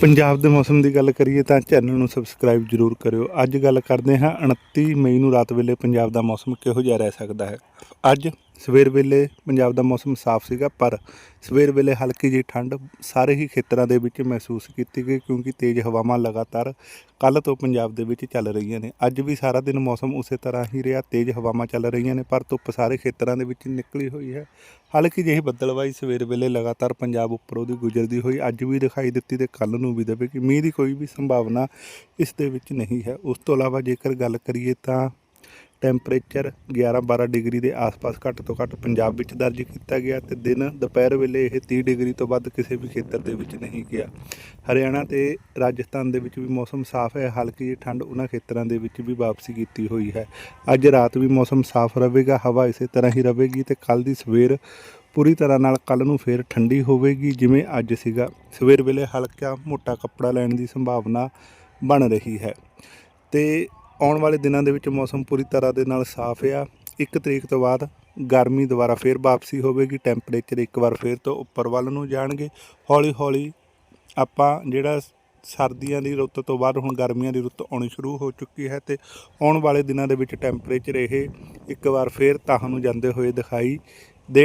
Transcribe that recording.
ਪੰਜਾਬ ਦੇ ਮੌਸਮ ਦੀ ਗੱਲ ਕਰੀਏ ਤਾਂ ਚੈਨਲ ਨੂੰ ਸਬਸਕ੍ਰਾਈਬ ਜ਼ਰੂਰ ਕਰਿਓ। ਅੱਜ ਗੱਲ ਕਰਦੇ ਹਾਂ 29 ਮਈ ਨੂੰ ਰਾਤ ਵੇਲੇ ਪੰਜਾਬ ਦਾ ਮੌਸਮ ਕਿਹੋ ਜਿਹਾ ਰਹਿ ਸਕਦਾ ਹੈ? ਅੱਜ ਸਵੇਰ ਵੇਲੇ ਪੰਜਾਬ ਦਾ ਮੌਸਮ ਸਾਫ਼ ਸੀਗਾ, ਪਰ ਸਵੇਰ ਵੇਲੇ ਹਲਕੀ ਜਿਹੀ ਠੰਡ ਸਾਰੇ ਹੀ ਖੇਤਰਾਂ ਦੇ ਵਿੱਚ ਮਹਿਸੂਸ ਕੀਤੀ ਗਈ, ਕਿਉਂਕਿ ਤੇਜ਼ ਹਵਾਵਾਂ ਲਗਾਤਾਰ ਕੱਲ ਤੋਂ ਪੰਜਾਬ ਦੇ ਵਿੱਚ ਚੱਲ ਰਹੀਆਂ ਨੇ। ਅੱਜ ਵੀ ਸਾਰਾ ਦਿਨ ਮੌਸਮ ਉਸੇ ਤਰ੍ਹਾਂ ਹੀ ਰਿਹਾ, ਤੇਜ਼ ਹਵਾਵਾਂ ਚੱਲ ਰਹੀਆਂ ਨੇ, ਪਰ ਧੁੱਪ ਸਾਰੇ ਖੇਤਰਾਂ ਦੇ ਵਿੱਚ ਨਿਕਲੀ ਹੋਈ ਹੈ। ਹਲਕੀ ਜਿਹੀ ਬੱਦਲਵਾਈ ਸਵੇਰ ਵੇਲੇ ਲਗਾਤਾਰ ਪੰਜਾਬ ਉੱਪਰੋਂ ਦੀ ਗੁਜ਼ਰਦੀ ਹੋਈ। ਅੱਜ ਵੀ ਦਿਖਾਈ ਦਿੱਤੀ ਤੇ ਕੱਲ ਨੂੰ ਵੀ ਦੇਵੇਗੀ। ਮੀਂਹ ਦੀ ਕੋਈ ਵੀ ਸੰਭਾਵਨਾ ਇਸ ਦੇ ਵਿੱਚ ਨਹੀਂ ਹੈ। ਉਸ ਤੋਂ ਇਲਾਵਾ ਜੇਕਰ ਗੱਲ ਕਰੀਏ ਤਾਂ ਟੈਂਪਰੇਚਰ 11-12 ਡਿਗਰੀ ਦੇ ਆਸ-ਪਾਸ ਘੱਟ ਤੋਂ ਘੱਟ ਪੰਜਾਬ ਵਿੱਚ ਦਰਜ ਕੀਤਾ ਗਿਆ ਤੇ ਦਿਨ ਦੁਪਹਿਰ ਵੇਲੇ ਇਹ 30 ਡਿਗਰੀ ਤੋਂ ਵੱਧ ਕਿਸੇ ਵੀ ਖੇਤਰ ਦੇ ਵਿੱਚ ਨਹੀਂ ਗਿਆ। ਹਰਿਆਣਾ ਤੇ ਰਾਜਸਥਾਨ ਦੇ ਵਿੱਚ ਵੀ ਮੌਸਮ ਸਾਫ਼ ਹੈ, ਹਲਕੀ ਜਿਹੀ ਠੰਡ ਉਹਨਾਂ ਖੇਤਰਾਂ ਦੇ ਵਿੱਚ ਵੀ ਵਾਪਸੀ ਕੀਤੀ ਹੋਈ ਹੈ। ਅੱਜ ਰਾਤ ਵੀ ਮੌਸਮ ਸਾਫ਼ ਰਹੇਗਾ, ਹਵਾ ਇਸੇ ਤਰ੍ਹਾਂ ਹੀ ਰਹੇਗੀ ਤੇ ਕੱਲ ਦੀ ਸਵੇਰ ਪੂਰੀ ਤਰ੍ਹਾਂ ਨਾਲ ਕੱਲ ਨੂੰ ਫੇਰ ਠੰਡੀ ਹੋਵੇਗੀ, ਜਿਵੇਂ ਅੱਜ ਸੀਗਾ। ਸਵੇਰ ਵੇਲੇ ਹਲਕਾ ਮੋਟਾ ਕੱਪੜਾ ਲੈਣ ਦੀ ਸੰਭਾਵਨਾ ਬਣ ਰਹੀ ਹੈ ਤੇ ਆਉਣ ਵਾਲੇ ਦਿਨਾਂ ਦੇ ਵਿੱਚ ਮੌਸਮ ਪੂਰੀ ਤਰ੍ਹਾਂ ਦੇ ਨਾਲ ਸਾਫ਼ ਆ। ਇੱਕ ਤਰੀਕ ਤੋਂ ਬਾਅਦ ਗਰਮੀ ਦੁਬਾਰਾ ਫੇਰ ਵਾਪਸੀ ਹੋਵੇਗੀ। ਟੈਂਪਰੇਚਰ ਇੱਕ ਵਾਰ ਫੇਰ ਤੋਂ ਉੱਪਰ ਵੱਲ ਨੂੰ ਜਾਣਗੇ। ਹੌਲੀ ਹੌਲੀ ਆਪਾਂ ਜਿਹੜਾ ਸਰਦੀਆਂ ਦੀ ਰੁੱਤ ਤੋਂ ਬਾਅਦ ਹੁਣ ਗਰਮੀਆਂ ਦੀ ਰੁੱਤ ਆਉਣੀ ਸ਼ੁਰੂ ਹੋ ਚੁੱਕੀ ਹੈ ਤੇ ਆਉਣ ਵਾਲੇ ਦਿਨਾਂ ਦੇ ਵਿੱਚ ਟੈਂਪਰੇਚਰ ਇਹ ਇੱਕ ਵਾਰ ਫੇਰ ਤਾਹਾਂ ਨੂੰ ਜਾਂਦੇ ਹੋਏ ਦਿਖਾਈ ਦੇਣ